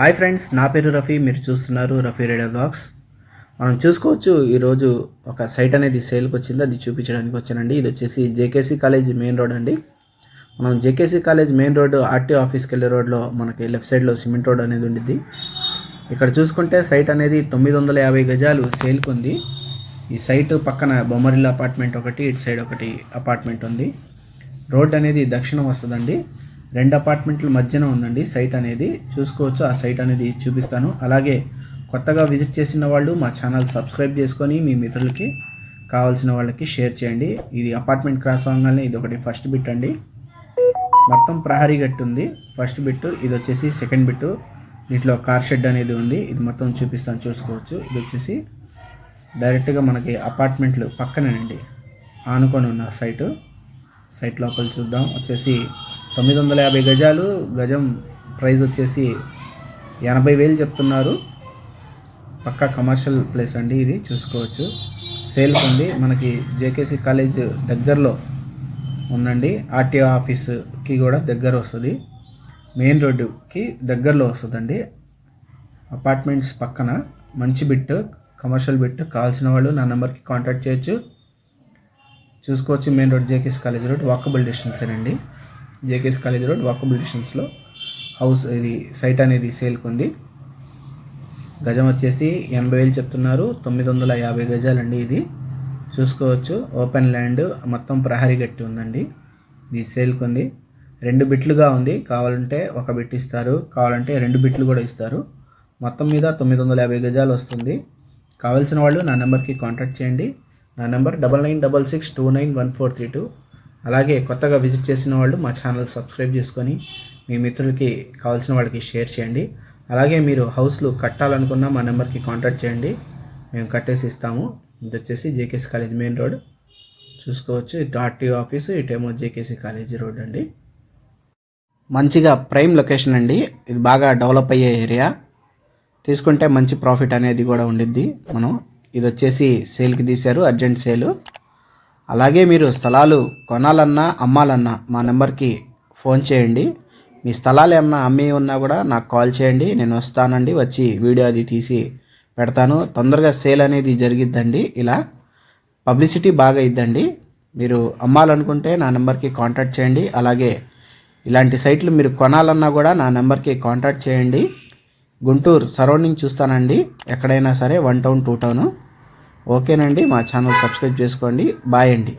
Hi friends నా పేరు రఫీ మీరు చూస్తున్నారు రఫీ రేడియో బ్లాగ్స్. మనం చూసుకోవచ్చు ఈరోజు ఒక సైట్ అనేది సేల్కి వచ్చింది అది చూపించడానికి వచ్చానండి. ఇది వచ్చేసి జేకేసీ కాలేజ్ మెయిన్ రోడ్ అండి. మనం JKC college main road RT ఆఫీస్కి వెళ్ళే రోడ్లో మనకి లెఫ్ట్ సైడ్లో సిమెంట్ రోడ్ అనేది ఉండిద్ది. ఇక్కడ చూసుకుంటే సైట్ అనేది తొమ్మిది వందల యాభై గజాలు సేల్కి ఉంది. ఈ సైట్ పక్కన బొమ్మరిల్లా అపార్ట్మెంట్ ఒకటి ఇటు సైడ్ ఒకటి అపార్ట్మెంట్ ఉంది. రోడ్ అనేది దక్షిణం వస్తుందండి. రెండు అపార్ట్మెంట్ల మధ్యన ఉందండి. సైట్ అనేది చూసుకోవచ్చు. ఆ సైట్ అనేది చూపిస్తాను. అలాగే కొత్తగా విజిట్ చేసిన వాళ్ళు మా ఛానల్ సబ్స్క్రైబ్ చేసుకొని మీ మిత్రులకి కావాల్సిన వాళ్ళకి షేర్ చేయండి. ఇది అపార్ట్మెంట్ క్రాస్ అవ్వగానే ఇది ఒకటి ఫస్ట్ బిట్ అండి. మొత్తం ప్రహరీ గట్టు ఉంది. ఫస్ట్ బిట్ ఇది వచ్చేసి సెకండ్ బిట్. దీంట్లో కార్ షెడ్ అనేది ఉంది. ఇది మొత్తం చూపిస్తాను. చూసుకోవచ్చు. ఇది వచ్చేసి డైరెక్ట్గా మనకి అపార్ట్మెంట్లు పక్కనేనండి. ఆనుకొని ఉన్న సైటు. సైట్ లోపల చూద్దాం. వచ్చేసి తొమ్మిది వందల యాభై గజాలు గజం ప్రైస్ వచ్చేసి ఎనభై వేలు చెప్తున్నారు. పక్కా కమర్షియల్ ప్లేస్ అండి ఇది చూసుకోవచ్చు. సేల్స్ ఉంది. మనకి జేకేసి కాలేజ్ దగ్గరలో ఉందండి. ఆర్టీఓ ఆఫీస్కి కూడా దగ్గర వస్తుంది. మెయిన్ రోడ్డుకి దగ్గరలో వస్తుందండి. అపార్ట్మెంట్స్ పక్కన మంచి బిట్ కమర్షియల్ బిట్ కావాల్సిన వాళ్ళు నా నెంబర్కి కాంటాక్ట్ చేయొచ్చు. చూసుకోవచ్చు main road JKC college road walkable distance అండి జేకేఎస్ కాలేజ్ రోడ్ వాకబుల్ డిస్టెన్స్లో హౌస్ ఇది సైట్ అనేది సేల్కి ఉంది. గజం వచ్చేసి ఎనభై వేలు చెప్తున్నారు. తొమ్మిది వందల యాభై గజాలండి ఇది. చూసుకోవచ్చు. ఓపెన్ ల్యాండ్ మొత్తం ప్రహరీ గట్టి ఉందండి. ఇది సేల్కి ఉంది. రెండు బిట్లుగా ఉంది. కావాలంటే ఒక బిట్ ఇస్తారు. కావాలంటే రెండు బిట్లు కూడా ఇస్తారు. మొత్తం మీద తొమ్మిది వందల యాభై గజాలు వస్తుంది. కావాల్సిన వాళ్ళు నా నెంబర్కి కాంటాక్ట్ చేయండి. నా number double nine double six two nine one four three two. అలాగే కొత్తగా విజిట్ చేసిన వాళ్ళు మా ఛానల్ సబ్స్క్రైబ్ చేసుకొని మీ మిత్రులకి కావాల్సిన వాళ్ళకి షేర్ చేయండి. అలాగే మీరు హౌస్లు కట్టాలనుకున్న మా నెంబర్కి కాంటాక్ట్ చేయండి. మేము కట్టేసి ఇస్తాము. ఇది వచ్చేసి జేకేసీ కాలేజ్ మెయిన్ రోడ్. చూసుకోవచ్చు. ఇటు ఆర్టీఓ ఆఫీసు ఇటేమో జేకేసీ కాలేజీ రోడ్ అండి. మంచిగా ప్రైమ్ లొకేషన్ అండి. ఇది బాగా డెవలప్ అయ్యే ఏరియా. తీసుకుంటే మంచి ప్రాఫిట్ అనేది కూడా ఉండిద్ది. మనం ఇది వచ్చేసి సేల్కి తీశారు. అర్జెంట్ సేలు. అలాగే మీరు స్థలాలు కొనాలన్నా అమ్మాలన్నా మా నెంబర్కి ఫోన్ చేయండి. మీ స్థలాలు ఏమన్నా అమ్మి ఉన్నా కూడా నాకు కాల్ చేయండి. నేను వస్తానండి. వచ్చి వీడియో అది తీసి పెడతాను. తొందరగా సేల్ అనేది జరిగిద్దండి. ఇలా పబ్లిసిటీ బాగా ఇద్దండి. మీరు అమ్మాలనుకుంటే నా నెంబర్కి కాంటాక్ట్ చేయండి. అలాగే ఇలాంటి సైట్లు మీరు కొనాలన్నా కూడా నా నెంబర్కి కాంటాక్ట్ చేయండి. గుంటూరు సరౌండింగ్ చూస్తానండి. ఎక్కడైనా సరే వన్ టౌన్ టూ టౌను. ఓకేనండి మా ఛానల్ సబ్స్క్రైబ్ చేసుకోండి. బాయ్ అండి.